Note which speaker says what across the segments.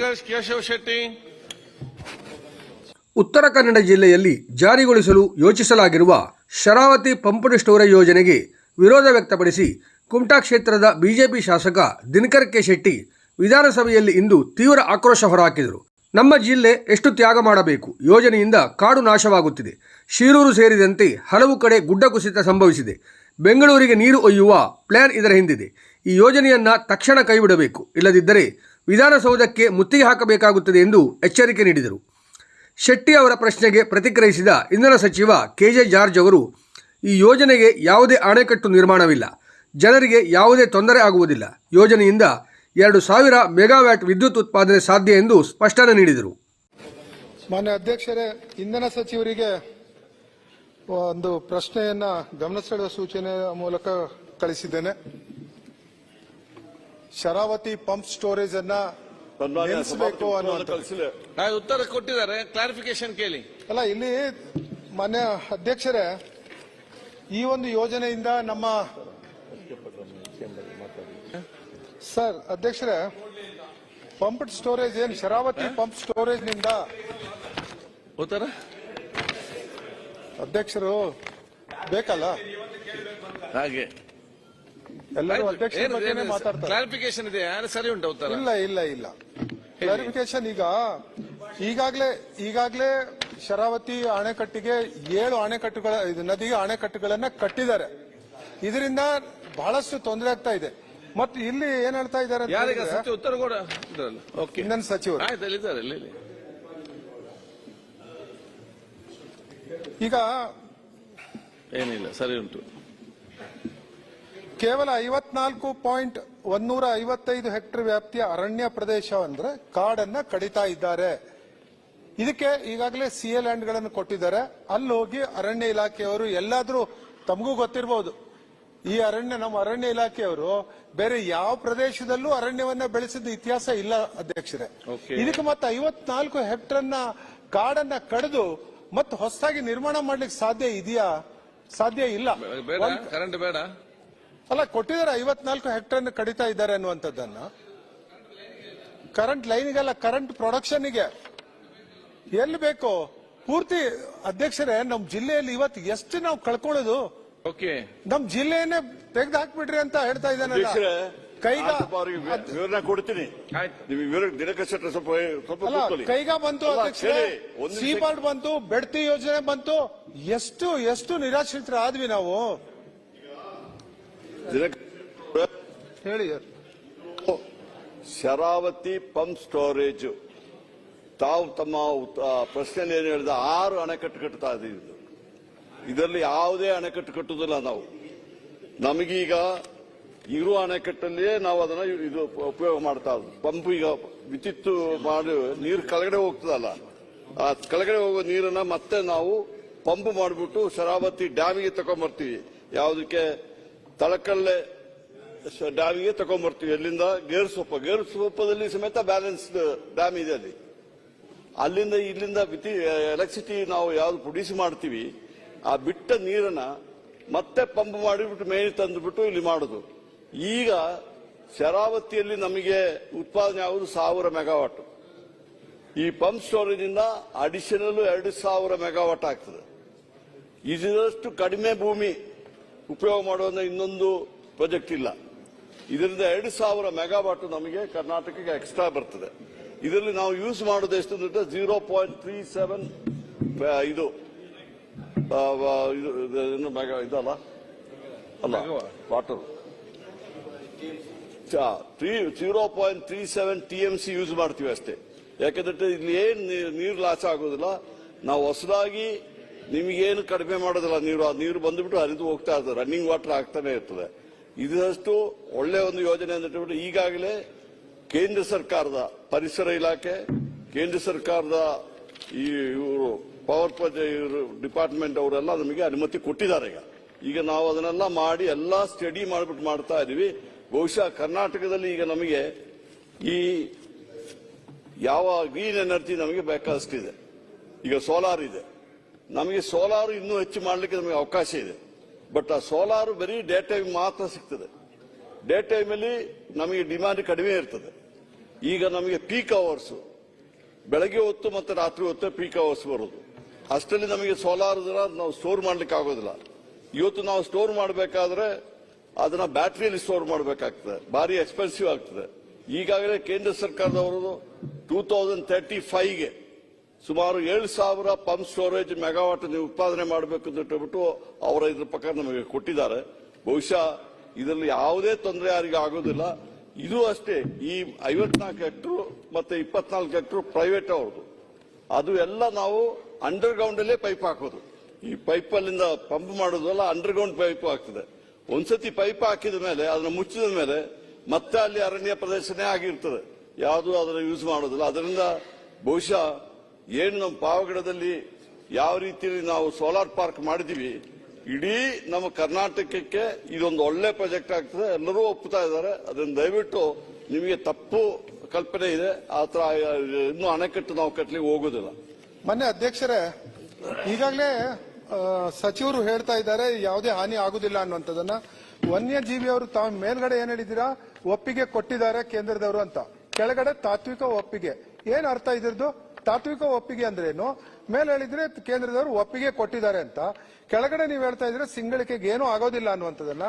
Speaker 1: ಕೇಶವ್ ಶೆಟ್ಟಿ.
Speaker 2: ಉತ್ತರ ಕನ್ನಡ ಜಿಲ್ಲೆಯಲ್ಲಿ ಜಾರಿಗೊಳಿಸಲು ಯೋಚಿಸಲಾಗಿರುವ Sharavati pumped storage ಯೋಜನೆಗೆ ವಿರೋಧ ವ್ಯಕ್ತಪಡಿಸಿ ಕುಮಟಾ ಕ್ಷೇತ್ರದ ಬಿಜೆಪಿ ಶಾಸಕ ದಿನಕರ್ ಕೆ ಶೆಟ್ಟಿ ವಿಧಾನಸಭೆಯಲ್ಲಿ ಇಂದು ತೀವ್ರ ಆಕ್ರೋಶ ಹೊರಹಾಕಿದರು. ನಮ್ಮ ಜಿಲ್ಲೆ ಎಷ್ಟು ತ್ಯಾಗ ಮಾಡಬೇಕು? ಯೋಜನೆಯಿಂದ ಕಾಡು ನಾಶವಾಗುತ್ತಿದೆ. ಶಿರೂರು ಸೇರಿದಂತೆ ಹಲವು ಕಡೆ ಗುಡ್ಡ ಕುಸಿತ ಸಂಭವಿಸಿದೆ. ಬೆಂಗಳೂರಿಗೆ ನೀರು ಒಯ್ಯುವ ಪ್ಲಾನ್ ಇದರ ಹಿಂದಿದೆ. ಈ ಯೋಜನೆಯನ್ನ ತಕ್ಷಣ ಕೈಬಿಡಬೇಕು. ಇಲ್ಲದಿದ್ದರೆ ವಿಧಾನಸೌಧಕ್ಕೆ ಮುತ್ತಿಗೆ ಹಾಕಬೇಕಾಗುತ್ತದೆ ಎಂದು ಎಚ್ಚರಿಕೆ ನೀಡಿದರು. ಶೆಟ್ಟಿ ಅವರ ಪ್ರಶ್ನೆಗೆ ಪ್ರತಿಕ್ರಿಯಿಸಿದ ಇಂಧನ ಸಚಿವ ಕೆ ಜೆ ಜಾರ್ಜ್ ಅವರು, ಈ ಯೋಜನೆಗೆ ಯಾವುದೇ ಅಣೆಕಟ್ಟು ನಿರ್ಮಾಣವಿಲ್ಲ. ಜನರಿಗೆ ಯಾವುದೇ ತೊಂದರೆ ಆಗುವುದಿಲ್ಲ. ಯೋಜನೆಯಿಂದ ಎರಡು ಸಾವಿರ ಮೆಗಾವ್ಯಾಟ್ ವಿದ್ಯುತ್ ಉತ್ಪಾದನೆ ಸಾಧ್ಯ ಎಂದು ಸ್ಪಷ್ಟನೆ ನೀಡಿದರು.
Speaker 3: ಮಾನ್ಯ ಅಧ್ಯಕ್ಷರೇ, ಇಂಧನ ಸಚಿವರಿಗೆ ಒಂದು ಪ್ರಶ್ನೆಯನ್ನು ಗಮನ ಸೆಳೆಯುವ ಸೂಚನೆ ಮೂಲಕ ಕಳಿಸಿದ್ದೇನೆ. ಶರಾವತಿ ಪಂಪ್ ಸ್ಟೋರೇಜ್ ಅನ್ನ ನಿಲ್ಲಿಸಬೇಕು
Speaker 1: ಆ, ಉತ್ತರ ಕೊಟ್ಟಿದ್ದಾರೆ. ಕ್ಲಾರಿಫಿಕೇಶನ್ ಕೇಳಿ.
Speaker 3: ಅಲ್ಲ ಇಲ್ಲಿ ಮಾನ್ಯ ಅಧ್ಯಕ್ಷರೇ ಈ ಒಂದು ಯೋಜನೆಯಿಂದ ನಮ್ಮ ಸರ್ ಅಧ್ಯಕ್ಷರೇ ಪಂಪ್ ಸ್ಟೋರೇಜ್ ಏನ್ ಶರಾವತಿ ಪಂಪ್ ಸ್ಟೋರೇಜ್ನಿಂದ
Speaker 1: ಉತ್ತರ?
Speaker 3: ಅಧ್ಯಕ್ಷರು ಬೇಕಲ್ಲ?
Speaker 1: ಹಾಗೆ.
Speaker 3: ಎಲ್ಲರೂ ಅಧ್ಯಕ್ಷರ ಬಗ್ಗೆನೇ ಮಾತಾಡ್ತಾರೆ.
Speaker 1: ಕ್ಲಾರಿಫಿಕೇಶನ್ ಇದೆ ಸರಿ ಉಂಟು ಉತ್ತರ?
Speaker 3: ಇಲ್ಲ ಇಲ್ಲ ಇಲ್ಲ. ಕ್ಲಾರಿಫಿಕೇಶನ್ ಈಗ ಈಗಾಗಲೇ ಈಗಾಗಲೇ ಶರಾವತಿ ಅಣೆಕಟ್ಟಿಗೆ ಏಳು ಅಣೆಕಟ್ಟುಗಳ ಇದು ನದಿಗೆ ಅಣೆಕಟ್ಟುಗಳನ್ನ ಕಟ್ಟಿದ್ದಾರೆ. ಇದರಿಂದ ಬಹಳಷ್ಟು ತೊಂದರೆ ಆಗ್ತಾ ಇದೆ. ಮತ್ತು ಇಲ್ಲಿ ಏನ್ ಹೇಳ್ತಾ ಇದ್ದಾರೆ ಅಂತ
Speaker 1: ಯಾರೀಗ
Speaker 3: ಹೇಳಿದ್ರೆ,
Speaker 1: ಸತ್ಯ ಉತ್ತರ ಕೂಡ? ಓಕೆ
Speaker 3: ಇಂಧನ ಸಚಿವರು.
Speaker 1: ಆಯ್ತು ಇಲ್ಲಿ ಇಲ್ಲಿ.
Speaker 3: ಈಗ
Speaker 1: ಏನಿಲ್ಲ ಸರಿ ಉಂಟು.
Speaker 3: ಕೇವಲ ಐವತ್ನಾಲ್ಕು ಪಾಯಿಂಟ್ ಒಂದೂರ ಐವತ್ತೈದು ಹೆಕ್ಟೇರ್ ವ್ಯಾಪ್ತಿಯ ಅರಣ್ಯ ಪ್ರದೇಶ ಅಂದ್ರೆ ಕಾಡನ್ನ ಕಡಿತಾ ಇದ್ದಾರೆ. ಇದಕ್ಕೆ ಈಗಾಗಲೇ ಸಿ ಎ ಲ್ಯಾಂಡ್ಗಳನ್ನು ಕೊಟ್ಟಿದ್ದಾರೆ. ಅಲ್ಲಿ ಹೋಗಿ ಅರಣ್ಯ ಇಲಾಖೆಯವರು ಎಲ್ಲಾದ್ರೂ ತಮಗೂ ಗೊತ್ತಿರಬಹುದು ಈ ಅರಣ್ಯ ನಮ್ಮ ಅರಣ್ಯ ಇಲಾಖೆಯವರು ಬೇರೆ ಯಾವ ಪ್ರದೇಶದಲ್ಲೂ ಅರಣ್ಯವನ್ನ ಬೆಳೆಸಿದ ಇತಿಹಾಸ ಇಲ್ಲ ಅಧ್ಯಕ್ಷರೇ. ಇದಕ್ಕೆ ಮತ್ತೆ ಐವತ್ನಾಲ್ಕು ಹೆಕ್ಟರ್ನ ಕಾಡನ್ನ ಕಡಿದು ಮತ್ತೆ ಹೊಸದಾಗಿ ನಿರ್ಮಾಣ ಮಾಡ್ಲಿಕ್ಕೆ ಸಾಧ್ಯ ಇದೆಯಾ? ಸಾಧ್ಯ ಇಲ್ಲ.
Speaker 1: ಬೇಡ.
Speaker 3: ಅಲ್ಲ ಕೊಟ್ಟಿದ್ದಾರೆ ಐವತ್ನಾಲ್ಕು ಹೆಕ್ಟರ್ ಕಡಿತಾ ಇದ್ದಾರೆ ಅನ್ನುವಂಥದ್ದನ್ನ. ಕರೆಂಟ್ ಲೈನ್ಗೆಲ್ಲ ಕರೆಂಟ್ ಪ್ರೊಡಕ್ಷನ್ಗೆ ಎಲ್ಲಿ ಬೇಕು ಪೂರ್ತಿ ಅಧ್ಯಕ್ಷರೇ ನಮ್ ಜಿಲ್ಲೆಯಲ್ಲಿ ಇವತ್ತು ಎಷ್ಟು ನಾವು ಕಳ್ಕೊಳ್ಳೋದು?
Speaker 1: ಓಕೆ
Speaker 3: ನಮ್ ಜಿಲ್ಲೆಯನ್ನೇ ತೆಗೆದು ಹಾಕ್ಬಿಟ್ರಿ ಅಂತ ಹೇಳ್ತಾ ಇದ್ದಾನಲ್ಲ. ಕೈಗಾ
Speaker 4: ಕೊಡ್ತೀನಿ. ವಿವರ ದಿನಕ ಶೆಟ್ಟರ್ ಸ್ವಲ್ಪ ಸ್ವಲ್ಪ
Speaker 3: ಅಲ್ಲ ಕೈಗ ಬಂತು ಸೀಬಾರ್ಡ್ ಬಂತು ಬೆಡ್ತಿ ಯೋಜನೆ ಬಂತು. ಎಷ್ಟು ಎಷ್ಟು ನಿರಾಶ್ರಿತರ ಆದ್ವಿ ನಾವು? ಹೇಳಿ.
Speaker 4: Sharavathi pump storage. ತಾವು ತಮ್ಮ ಪ್ರಶ್ನೆಯಲ್ಲಿ ಏನು ಹೇಳಿದ ಆರು ಅಣೆಕಟ್ಟು ಕಟ್ಟುತ್ತಾ ಇದ್ದೀವಿ. ಇದರಲ್ಲಿ ಯಾವುದೇ ಅಣೆಕಟ್ಟು ಕಟ್ಟುವುದಿಲ್ಲ ನಾವು. ನಮಗೀಗ ಇರುವ ಅಣೆಕಟ್ಟಲ್ಲಿಯೇ ನಾವು ಅದನ್ನ ಇದು ಉಪಯೋಗ ಮಾಡ್ತಾ ಇದ್ವಿ ಪಂಪ್ ಈಗ ವಿದ್ಯುತ್ ಮಾಡಿ ನೀರು ಕೆಳಗಡೆ ಹೋಗ್ತದಲ್ಲ ಆ ಕೆಳಗಡೆ ಹೋಗೋ ನೀರನ್ನ ಮತ್ತೆ ನಾವು ಪಂಪ್ ಮಾಡಿಬಿಟ್ಟು ಶರಾವತಿ ಡ್ಯಾಮಿಗೆ ತಗೊಂಡ್ಬರ್ತೀವಿ ಯಾವುದಕ್ಕೆ? ತಳಕಲ್ಲೆ ಡ್ಯಾಮಿಗೆ ತಗೊಂಡ್ಬರ್ತೀವಿ ಸೊಪ್ಪ, ಗೇರ್ ಸೊಪ್ಪದಲ್ಲಿ ಸಮೇತ ಬ್ಯಾಲೆನ್ಸ್ಡ್ ಡ್ಯಾಮ್ ಇದೆ ಅಲ್ಲಿ. ಅಲ್ಲಿಂದ ಇಲ್ಲಿಂದ ವಿತಿ ಎಲೆಕ್ಟ್ರಿಸಿಟಿ ನಾವು ಯಾವ್ದು ಪ್ರೊಡ್ಯೂಸ್ ಮಾಡ್ತೀವಿ, ಆ ಬಿಟ್ಟ ನೀರನ್ನ ಮತ್ತೆ ಪಂಪ್ ಮಾಡಿಬಿಟ್ಟು ಮೇಲೆ ತಂದುಬಿಟ್ಟು ಇಲ್ಲಿ ಮಾಡುದು. ಈಗ ಶರಾವತಿಯಲ್ಲಿ ನಮಗೆ ಉತ್ಪಾದನೆ ಆಗುವುದು ಸಾವಿರ ಮೆಗಾವಾಟ್ ಈ ಪಂಪ್ ಸ್ಟೋರೇಜ್ ಇಂದ ಅಡಿಷನಲ್ ಎರಡು ಸಾವಿರ ಮೆಗಾವಾಟ್ ಆಗ್ತದೆ. ಇದರಷ್ಟು ಕಡಿಮೆ ಭೂಮಿ ಉಪಯೋಗ ಮಾಡುವಂಥ ಇನ್ನೊಂದು ಪ್ರಾಜೆಕ್ಟ್ ಇಲ್ಲ. ಇದರಿಂದ ಎರಡು ಸಾವಿರ ಮೆಗಾವಾಟ್ ನಮಗೆ ಕರ್ನಾಟಕಕ್ಕೆ ಎಕ್ಸ್ಟ್ರಾ ಬರ್ತದೆ. ಇದರಲ್ಲಿ ನಾವು ಯೂಸ್ ಮಾಡೋದು ಎಷ್ಟು ಅಂದ್ರೆ ಜೀರೋ ಪಾಯಿಂಟ್ ತ್ರೀ ಸೆವೆನ್ ಇದು. ಇದಲ್ಲ? ಅಲ್ಲ water zero point three seven T M C use ಮಾಡ್ತೀವಿ ಅಷ್ಟೇ. ಯಾಕಂದ್ರೆ ಇಲ್ಲಿ ಏನ್ ನೀರು ಲಾಸ್ ಆಗೋದಿಲ್ಲ, ನಾವು ಹೊಸದಾಗಿ ನಿಮಗೇನು ಕಡಿಮೆ ಮಾಡೋದಿಲ್ಲ, ನೀರು, ಆ ನೀರು ಬಂದುಬಿಟ್ಟು ಹರಿದು ಹೋಗ್ತಾ ಇರ್ತದೆ ರನ್ನಿಂಗ್ ವಾಟರ್ ಆಗ್ತಾನೆ ಇರ್ತದೆ. ಇದಷ್ಟು ಒಳ್ಳೆ ಒಂದು ಯೋಜನೆ ಅಂತ ಹೇಳ್ಬಿಟ್ಟು ಈಗಾಗಲೇ ಕೇಂದ್ರ ಸರ್ಕಾರದ ಪರಿಸರ ಇಲಾಖೆ, ಕೇಂದ್ರ ಸರ್ಕಾರದ ಈ ಇವರು ಪವರ್ ಡಿಪಾರ್ಟ್ಮೆಂಟ್ ಅವರೆಲ್ಲ ನಮಗೆ ಅನುಮತಿ ಕೊಟ್ಟಿದ್ದಾರೆ ಈಗ. ಈಗ ನಾವು ಅದನ್ನೆಲ್ಲ ಮಾಡಿ ಎಲ್ಲ ಸ್ಟಡಿ ಮಾಡಿಬಿಟ್ಟು ಮಾಡ್ತಾ ಇದೀವಿ. ಬಹುಶಃ ಕರ್ನಾಟಕದಲ್ಲಿ ಈಗ ನಮಗೆ ಈ ಯಾವ ಗ್ರೀನ್ ಎನರ್ಜಿ ನಮಗೆ ಬೇಕಾದಷ್ಟಿದೆ. ಈಗ ಸೋಲಾರ್ ಇದೆ. ನಮಗೆ ಸೋಲಾರು ಇನ್ನೂ ಹೆಚ್ಚು ಮಾಡಲಿಕ್ಕೆ ನಮಗೆ ಅವಕಾಶ ಇದೆ. ಬಟ್ ಆ ಸೋಲಾರು ಬರೀ ಡೇ ಟೈಮ್ ಮಾತ್ರ ಸಿಗ್ತದೆ. ಡೇ ಟೈಮಲ್ಲಿ ನಮಗೆ ಡಿಮ್ಯಾಂಡ್ ಕಡಿಮೆ ಇರ್ತದೆ. ಈಗ ನಮಗೆ ಪೀಕ್ ಅವರ್ಸ್ ಬೆಳಗ್ಗೆ ಹೊತ್ತು ಮತ್ತು ರಾತ್ರಿ ಹೊತ್ತು ಪೀಕ್ ಅವರ್ಸ್ ಬರೋದು. ಅಷ್ಟರಲ್ಲಿ ನಮಗೆ ಸೋಲಾರ್ ನಾವು ಸ್ಟೋರ್ ಮಾಡ್ಲಿಕ್ಕೆ ಆಗೋದಿಲ್ಲ. ಇವತ್ತು ನಾವು ಸ್ಟೋರ್ ಮಾಡಬೇಕಾದ್ರೆ ಅದನ್ನ ಬ್ಯಾಟ್ರಿಯಲ್ಲಿ ಸ್ಟೋರ್ ಮಾಡಬೇಕಾಗ್ತದೆ. ಭಾರಿ ಎಕ್ಸ್ಪೆನ್ಸಿವ್ ಆಗ್ತದೆ. ಈಗಾಗಲೇ ಕೇಂದ್ರ ಸರ್ಕಾರದವರು ಟೂ ತೌಸಂಡ್ ತರ್ಟಿ ಫೈವ್ಗೆ ಸುಮಾರು ಏಳು ಸಾವಿರ ಪಂಪ್ ಸ್ಟೋರೇಜ್ ಮೆಗಾವಾಟ್ ನೀವು ಉತ್ಪಾದನೆ ಮಾಡಬೇಕು ಅಂತ ಹೇಳ್ಬಿಟ್ಟು ಅವರ ಇದ್ರ ಪ್ರಕಾರ ನಮಗೆ ಕೊಟ್ಟಿದ್ದಾರೆ. ಬಹುಶಃ ಇದರಲ್ಲಿ ಯಾವುದೇ ತೊಂದರೆ ಯಾರಿಗೆ ಆಗೋದಿಲ್ಲ. ಇದು ಅಷ್ಟೇ, ಈ ಐವತ್ನಾಲ್ಕು ಹೆಕ್ಟರ್ ಮತ್ತೆ ಇಪ್ಪತ್ನಾಲ್ಕು ಹೆಕ್ಟರ್ ಪ್ರೈವೇಟ್ ಅವ್ರದ್ದು. ಅದು ಎಲ್ಲ ನಾವು ಅಂಡರ್ ಗ್ರೌಂಡ್ ಅಲ್ಲೇ ಪೈಪ್ ಹಾಕೋದು. ಈ ಪೈಪ್ ಅಲ್ಲಿಂದ ಪಂಪ್ ಮಾಡೋದಲ್ಲ ಅಂಡರ್ ಗ್ರೌಂಡ್ ಪೈಪ್ ಆಗ್ತದೆ. ಒಂದ್ಸತಿ ಪೈಪ್ ಹಾಕಿದ ಮೇಲೆ, ಅದನ್ನ ಮುಚ್ಚಿದ ಮೇಲೆ ಮತ್ತೆ ಅಲ್ಲಿ ಅರಣ್ಯ ಪ್ರದೇಶನೇ ಆಗಿರ್ತದೆ. ಯಾವುದು ಅದನ್ನು ಯೂಸ್ ಮಾಡೋದಿಲ್ಲ. ಅದರಿಂದ ಬಹುಶಃ ಏನು ನಮ್ಮ ಪಾವಗಡದಲ್ಲಿ ಯಾವ ರೀತಿಯಲ್ಲಿ ನಾವು ಸೋಲಾರ್ ಪಾರ್ಕ್ ಮಾಡಿದೀವಿ ಇಡೀ ನಮ್ಮ ಕರ್ನಾಟಕಕ್ಕೆ ಇದೊಂದು ಒಳ್ಳೆ ಪ್ರಾಜೆಕ್ಟ್ ಆಗ್ತದೆ. ಎಲ್ಲರೂ ಒಪ್ಪುತ್ತಾ ಇದ್ದಾರೆ. ಅದನ್ನು ದಯವಿಟ್ಟು ನಿಮಗೆ ತಪ್ಪು ಕಲ್ಪನೆ ಇದೆ. ಆ ಥರ ಇನ್ನೂ ಅಣೆಕಟ್ಟು ನಾವು ಕಟ್ಟಲಿಕ್ಕೆ ಹೋಗೋದಿಲ್ಲ.
Speaker 3: ಮೊನ್ನೆ ಅಧ್ಯಕ್ಷರೇ, ಈಗಾಗಲೇ ಸಚಿವರು ಹೇಳ್ತಾ ಇದ್ದಾರೆ, ಯಾವುದೇ ಹಾನಿ ಆಗುದಿಲ್ಲ ಅನ್ನುವಂಥದ್ದನ್ನ. ವನ್ಯಜೀವಿಯವರು ತಾವು ಮೇಲ್ಗಡೆ ಏನ್ ಹೇಳಿದ್ದೀರಾ? ಒಪ್ಪಿಗೆ ಕೊಟ್ಟಿದ್ದಾರೆ ಕೇಂದ್ರದವರು ಅಂತ. ಕೆಳಗಡೆ ತಾತ್ವಿಕ ಒಪ್ಪಿಗೆ. ಏನ್ ಅರ್ಥ ಇದ್ರದ್ದು? ತಾತ್ವಿಕ ಒಪ್ಪಿಗೆ ಅಂದ್ರೇನು? ಮೇಲೆ ಹೇಳಿದ್ರೆ ಕೇಂದ್ರದವರು ಒಪ್ಪಿಗೆ ಕೊಟ್ಟಿದ್ದಾರೆ ಅಂತ. ಕೆಳಗಡೆ ನೀವು ಹೇಳ್ತಾ ಇದ್ರೆ ಸಿಂಗಳಿಕೆಗೆ ಏನೂ ಆಗೋದಿಲ್ಲ ಅನ್ನುವಂಥದ್ದನ್ನ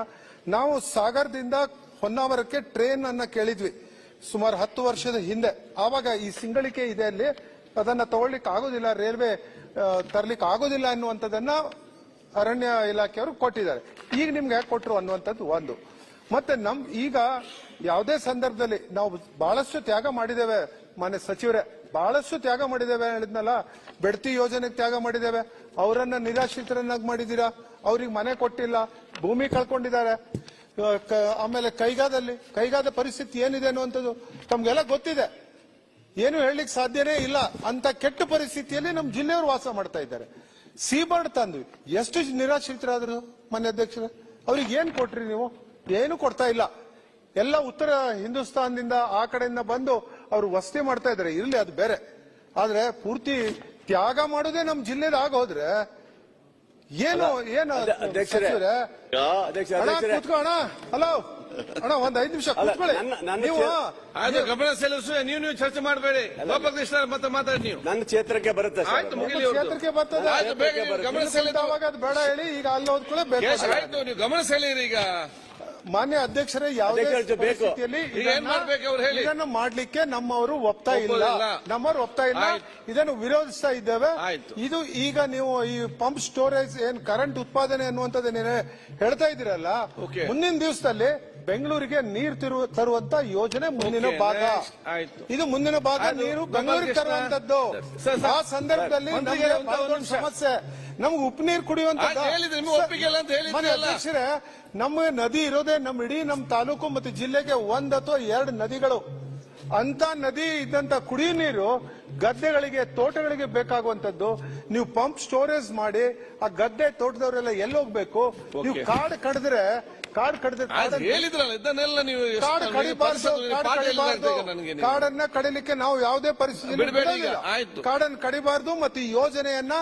Speaker 3: ನಾವು ಸಾಗರದಿಂದ ಹೊನ್ನಾವರಕ್ಕೆ ಟ್ರೈನ್ ಅನ್ನ ಕೇಳಿದ್ವಿ. ಸುಮಾರು ಹತ್ತು ವರ್ಷದ ಹಿಂದೆ. ಆವಾಗ ಈ ಸಿಂಗಳಿಕೆ ಇದೆ ಅಲ್ಲಿ ಅದನ್ನ ತಗೊಳ್ಲಿಕ್ಕೆ ಆಗೋದಿಲ್ಲ ರೈಲ್ವೆ ತರ್ಲಿಕ್ಕೆ ಆಗೋದಿಲ್ಲ ಅನ್ನುವಂಥದ್ದನ್ನ ಅರಣ್ಯ ಇಲಾಖೆಯವರು ಕೊಟ್ಟಿದ್ದಾರೆ. ಈಗ ನಿಮ್ಗೆ ಯಾಕೆ ಕೊಟ್ಟರು ಅನ್ನುವಂಥದ್ದು ಒಂದು. ಮತ್ತೆ ನಮ್ ಈಗ ಯಾವುದೇ ಸಂದರ್ಭದಲ್ಲಿ ನಾವು ಬಹಳಷ್ಟು ತ್ಯಾಗ ಮಾಡಿದ್ದೇವೆ ಮಾನ್ಯ ಸಚಿವರೇ. ಬಹಳಷ್ಟು ತ್ಯಾಗ ಮಾಡಿದ್ದೇವೆ ಹೇಳಿದ್ನಲ್ಲ, ಬೆಡ್ತಿ ಯೋಜನೆಗೆ ತ್ಯಾಗ ಮಾಡಿದ್ದೇವೆ. ಅವರನ್ನ ನಿರಾಶ್ರಿತರನ್ನಾಗಿ ಮಾಡಿದ್ದೀರಾ? ಅವ್ರಿಗೆ ಮನೆ ಕೊಟ್ಟಿಲ್ಲ, ಭೂಮಿ ಕಳ್ಕೊಂಡಿದ್ದಾರೆ. ಆಮೇಲೆ ಕೈಗಾದಲ್ಲಿ, ಕೈಗಾದ ಪರಿಸ್ಥಿತಿ ಏನಿದೆ ಅನ್ನುವಂಥದ್ದು ತಮ್ಗೆಲ್ಲ ಗೊತ್ತಿದೆ. ಏನು ಹೇಳಲಿಕ್ಕೆ ಸಾಧ್ಯನೇ ಇಲ್ಲ. ಅಂತ ಕೆಟ್ಟ ಪರಿಸ್ಥಿತಿಯಲ್ಲಿ ನಮ್ಮ ಜಿಲ್ಲೆಯವರು ವಾಸ ಮಾಡ್ತಾ ಇದ್ದಾರೆ. ಸೀಬರ್ಡ್ ತಂದ್ವಿ. ಎಷ್ಟು ನಿರಾಶ್ರಿತರಾದ್ರು ಮನೆ ಅಧ್ಯಕ್ಷರ? ಅವ್ರಿಗೆ ಏನ್ ಕೊಟ್ರಿ ನೀವು? ಏನು ಕೊಡ್ತಾ ಇಲ್ಲ. ಎಲ್ಲ ಉತ್ತರ ಹಿಂದೂಸ್ತಾನದಿಂದ ಆ ಕಡೆಯಿಂದ ಬಂದು ಅವರು ವಸತಿ ಮಾಡ್ತಾ ಇದ್ದಾರೆ ಇರ್ಲಿ ಅದು ಬೇರೆ. ಆದ್ರೆ ಪೂರ್ತಿ ತ್ಯಾಗ ಮಾಡೋದೇ ನಮ್ಮ ಜಿಲ್ಲೆದ ಆಗೋದ್ರೆ ಏನು ಏನು ಕೂತ್ಕೋಣ ಹಲೋ ಅಣ್ಣ ಒಂದ್ ಐದ್ ನಿಮಿಷ ಕೂತ್ಕೊಳ್ಳಿ. ನೀವು
Speaker 1: ಆಯ್ತು ಗಮನ ಸೆಳೆಸು ನೀವು ನೀವು ಚರ್ಚೆ ಮಾಡಬೇಡಿ. ಗೋಪಾಲಕೃಷ್ಣ ಮತ್ತೆ ಮಾತಾಡಿ ನೀವು.
Speaker 5: ನನ್ನ ಕ್ಷೇತ್ರಕ್ಕೆ ಬರುತ್ತೆ
Speaker 1: ಆಯ್ತು
Speaker 5: ಅದು.
Speaker 1: ಮುಗಿಲಿ.
Speaker 3: ಕ್ಷೇತ್ರಕ್ಕೆ ಬರ್ತದೆ.
Speaker 1: ಗಮನ ಸೆಳೆದು
Speaker 3: ಅದು ಬೇಡ ಹೇಳಿ ಈಗ ಅಲ್ಲಿ ಹೋದ್ಕೊಳ್ಳೆ ಬೇಕು
Speaker 1: ಆಯ್ತು ನೀವು ಗಮನ ಸೆಳೆಯಿರಿ ಈಗ.
Speaker 3: ಮಾನ್ಯ ಅಧ್ಯಕ್ಷರೇ ಯಾವುದೇ. ಪರಿಸ್ಥಿತಿಯಲ್ಲಿ ಇದನ್ನ- ಮಾಡಲಿಕ್ಕೆ ನಮ್ಮವರು ಒಪ್ತಾ ಇಲ್ಲ. ನಮ್ಮವರು ಒಪ್ತಾ ಇಲ್ಲ. ಇದನ್ನು ವಿರೋಧಿಸ್ತಾ ಇದ್ದೇವೆ ಇದು ಈಗ ನೀವು ಈ ಪಂಪ್ ಸ್ಟೋರೇಜ್ ಏನ್ ಕರೆಂಟ್ ಉತ್ಪಾದನೆ ಅನ್ನುವಂಥದ್ದು ಹೇಳ್ತಾ ಇದ್ದೀರಲ್ಲ. ಮುಂದಿನ ದಿವಸದಲ್ಲಿ ಬೆಂಗಳೂರಿಗೆ ನೀರು ತಿರು- ತರುವಂತ ಯೋಜನೆ ಮುಂದಿನ ಭಾಗ. ಇದು ಮುಂದಿನ ಭಾಗ ನೀರು ಬೆಂಗಳೂರಿಗೆ ತರುವಂತದ್ದು. ಆ ಸಂದರ್ಭದಲ್ಲಿ. ಸಮಸ್ಯೆ. ನಮ್ಗೆ ಉಪ್ಪು ನೀರು
Speaker 1: ಕುಡಿಯುವಂತ
Speaker 3: ಅಧ್ಯಕ್ಷರೇ ನಮ್ಮ ನದಿ ಇರೋದೇ ನಮ್ಮ ಇಡೀ ನಮ್ಮ ತಾಲೂಕು ಮತ್ತು ಜಿಲ್ಲೆಗೆ ಒಂದ್ ಅಥವಾ ಎರಡು ನದಿಗಳು. ಅಂತ ನದಿ ಇದ್ದಂತ ಕುಡಿಯೋ ನೀರು ಗದ್ದೆಗಳಿಗೆ ತೋಟಗಳಿಗೆ ಬೇಕಾಗುವಂತದ್ದು ನೀವು ಪಂಪ್ ಸ್ಟೋರೇಜ್ ಮಾಡಿ ಆ ಗದ್ದೆ ತೋಟದವರೆಲ್ಲ ಎಲ್ಲಿ ಹೋಗ್ಬೇಕು? ನೀವು
Speaker 1: ಕಾಡು
Speaker 3: ಕಾಡ್ ಕಡಿದ್ರೆ ಕಾಡ್ ಕಡಿದ್ರೆ
Speaker 1: ಆಯ್ತು
Speaker 3: ಕಾಡನ್ನ-
Speaker 1: ಹೇಳಿದ್ರಲ್ಲ ಇದನ್ನೆಲ್ಲ ನೀವು
Speaker 3: ಕಾಡು ಕಡಿಬಾರ್ದು ಕಾಡನ್ನ ಕಡಿಲಿಕ್ಕೆ ನಾವು ಯಾವುದೇ ಪರಿಸ್ಥಿತಿ. ಕಾಡನ್ನು ಕಡಿಬಾರ್ದು ಮತ್ತು ಈ ಯೋಜನೆಯನ್ನ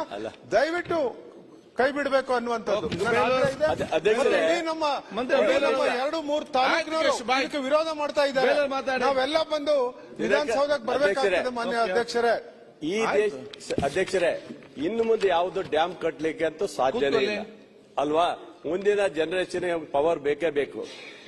Speaker 3: ದಯವಿಟ್ಟು ಕೈ ಬಿಡಬೇಕು ಅನ್ನುವಂಥದ್ದು. ನಮ್ಮ. ಎರಡು ಮೂರು ತಾಲೂಕಿನವರು ವಿರೋಧ ಮಾಡ್ತಾ ಇದ್ದಾರೆ. ನಾವೆಲ್ಲ ಬಂದು ವಿಧಾನಸೌಧಕ್ಕೆ ಬರಬೇಕಾಗ್ತದೆ ಮಾನ್ಯ ಅಧ್ಯಕ್ಷರೇ.
Speaker 5: ಈ ಅಧ್ಯಕ್ಷರೇ ಇನ್ನು ಮುಂದೆ ಯಾವುದು ಡ್ಯಾಮ್ ಕಟ್ಟಲಿಕ್ಕೆ ಅಂತೂ
Speaker 1: ಸಾಧ್ಯ
Speaker 5: ಇಲ್ಲ. ಅಲ್ವಾ? ಮುಂದಿನ ಜನರೇಷನ್ ಪವರ್ ಬೇಕೇ ಬೇಕು.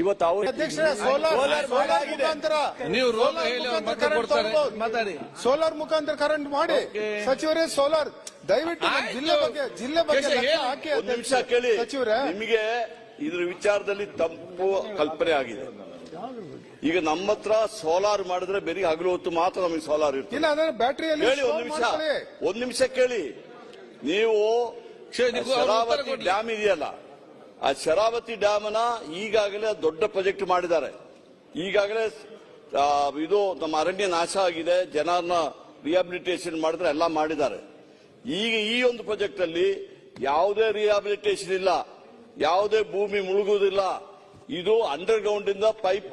Speaker 5: ಇವತ್ತು ಅವರು
Speaker 3: ಅಧ್ಯಕ್ಷರೇ ಸೋಲಾರ್
Speaker 5: ಸೋಲಾರ್.
Speaker 3: ಮುಖಾಂತರ
Speaker 1: ನೀವು
Speaker 3: ಸೋಲಾರ್
Speaker 1: ಹೇಳಿ ಅವ್ರು
Speaker 3: ಮುಖಾಂತರ ಕರೆಂಟ್
Speaker 1: ಕೊಡ್ತಾರೆ. ಮಾತಾಡಿ.
Speaker 3: ಸೋಲಾರ್ ಮುಖಾಂತರ ಕರೆಂಟ್ ಮಾಡಿ. ಸಚಿವರೇ ಸೋಲಾರ್ ದಯವಿಟ್ಟು. ಜಿಲ್ಲೆ ಬಗ್ಗೆ ಜಿಲ್ಲೆ ಬಗ್ಗೆ
Speaker 1: ಏನು?
Speaker 3: ಹಾಕಿ
Speaker 4: ಒಂದು ನಿಮಿಷ ಕೇಳಿ.
Speaker 3: ಸಚಿವರೇ.
Speaker 4: ನಿಮಗೆ ಇದ್ರ ವಿಚಾರದಲ್ಲಿ ತಪ್ಪು ಕಲ್ಪನೆ ಆಗಿದೆ. ಈಗ ನಮ್ಮ ಹತ್ರ ಸೋಲಾರ್ ಮಾಡಿದ್ರೆ ಬೆರಿಗೆ ಹಗಲು ಹೊತ್ತು ಮಾತ್ರ ನಮಗೆ ಸೋಲಾರ್ ಇರ್ತದೆ.
Speaker 3: ಇಲ್ಲ ಬ್ಯಾಟ್ರಿಯಲ್ಲಿ
Speaker 4: ಹೇಳಿ ಒಂದ್ ನಿಮಿಷ. ಒಂದ್ ನಿಮಿಷ ಕೇಳಿ. ನೀವು ಶರಾವತಿ. ಡ್ಯಾಮ್ ಇದೆಯಲ್ಲ ಆ ಶರಾವತಿ ಡ್ಯಾಮ್ನ ಈಗಾಗಲೇ ದೊಡ್ಡ ಪ್ರಾಜೆಕ್ಟ್ ಮಾಡಿದ್ದಾರೆ. ಈಗಾಗಲೇ ಇದು ನಮ್ಮ ಅರಣ್ಯ ನಾಶ ಆಗಿದೆ, ಜನರನ್ನ ರಿಹಾಬಿಲಿಟೇಷನ್ ಮಾಡಿದ್ರೆ ಎಲ್ಲ ಮಾಡಿದ್ದಾರೆ. ಈಗ ಈ ಒಂದು ಪ್ರಾಜೆಕ್ಟ್ ಅಲ್ಲಿ ಯಾವುದೇ ರಿಹಾಬಿಲಿಟೇಷನ್ ಇಲ್ಲ, ಯಾವುದೇ ಭೂಮಿ ಮುಳುಗುವುದಿಲ್ಲ. ಇದು ಅಂಡರ್ ಗ್ರೌಂಡ್ ಇಂದ ಪೈಪ್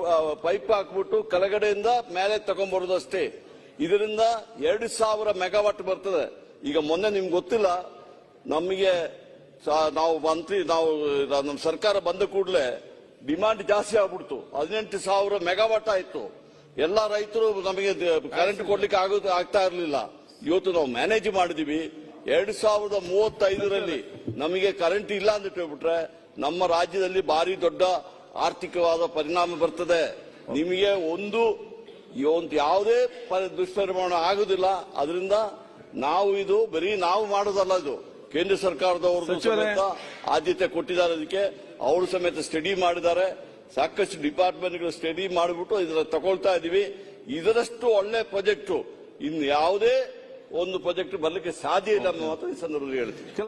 Speaker 4: ಪೈಪ್ ಹಾಕ್ಬಿಟ್ಟು ಕೆಳಗಡೆಯಿಂದ ಮೇಲೆ ತಗೊಂಡ್ಬರೋದು ಅಷ್ಟೇ. ಇದರಿಂದ ಎರಡು ಸಾವಿರ ಮೆಗಾವಾಟ್ ಬರ್ತದೆ. ಈಗ ಮೊನ್ನೆ ನಿಮ್ಗೆ ಗೊತ್ತಿಲ್ಲ, ನಮಗೆ ನಾವು ಮಂತ್ರಿ, ನಾವು ನಮ್ಮ ಸರ್ಕಾರ ಬಂದ ಕೂಡಲೇ ಡಿಮಾಂಡ್ ಜಾಸ್ತಿ ಆಗ್ಬಿಡ್ತು. ಹದಿನೆಂಟು ಸಾವಿರ ಮೆಗಾವಾಟ್ ಆಯ್ತು. ಎಲ್ಲ ರೈತರು ನಮಗೆ ಕರೆಂಟ್ ಕೊಡ್ಲಿಕ್ಕೆ ಆಗೋದು ಆಗ್ತಾ ಇರಲಿಲ್ಲ. ಇವತ್ತು ನಾವು ಮ್ಯಾನೇಜ್ ಮಾಡಿದೀವಿ. ಎರಡ್ ಸಾವಿರದ ಮೂವತ್ತೈದರಲ್ಲಿ ನಮಗೆ ಕರೆಂಟ್ ಇಲ್ಲ ಅಂತ ಹೇಳ್ಬಿಟ್ರೆ ನಮ್ಮ ರಾಜ್ಯದಲ್ಲಿ ಭಾರಿ ದೊಡ್ಡ ಆರ್ಥಿಕವಾದ ಪರಿಣಾಮ ಬರ್ತದೆ. ನಿಮಗೆ ಒಂದು ಒಂದು ಯಾವುದೇ ದುಷ್ಪರಿಮಾಣ ಆಗುದಿಲ್ಲ. ಅದರಿಂದ ನಾವು ಇದು ಬರೀ ನಾವು ಮಾಡೋದಲ್ಲ ಇದು ಕೇಂದ್ರ ಸರ್ಕಾರದವರು. ಸಮೇತ ಆದ್ಯತೆ ಕೊಟ್ಟಿದ್ದಾರೆ ಅದಕ್ಕೆ. ಅವರು ಸಮೇತ ಸ್ಟಡಿ ಮಾಡಿದ್ದಾರೆ. ಸಾಕಷ್ಟು ಡಿಪಾರ್ಟ್ಮೆಂಟ್ಗಳು ಸ್ಟಡಿ ಮಾಡಿಬಿಟ್ಟು ಇದರ ತಗೊಳ್ತಾ ಇದೀವಿ. ಇದರಷ್ಟು ಒಳ್ಳೆ ಪ್ರಾಜೆಕ್ಟ್ ಇನ್ನು ಯಾವುದೇ ಒಂದು ಪ್ರಾಜೆಕ್ಟ್ ಬರಲಿಕ್ಕೆ ಸಾಧ್ಯ ಇಲ್ಲ ಅನ್ನೋ ಮಾತು ಈ ಸಂದರ್ಭದಲ್ಲಿ ಹೇಳ್ತೀನಿ.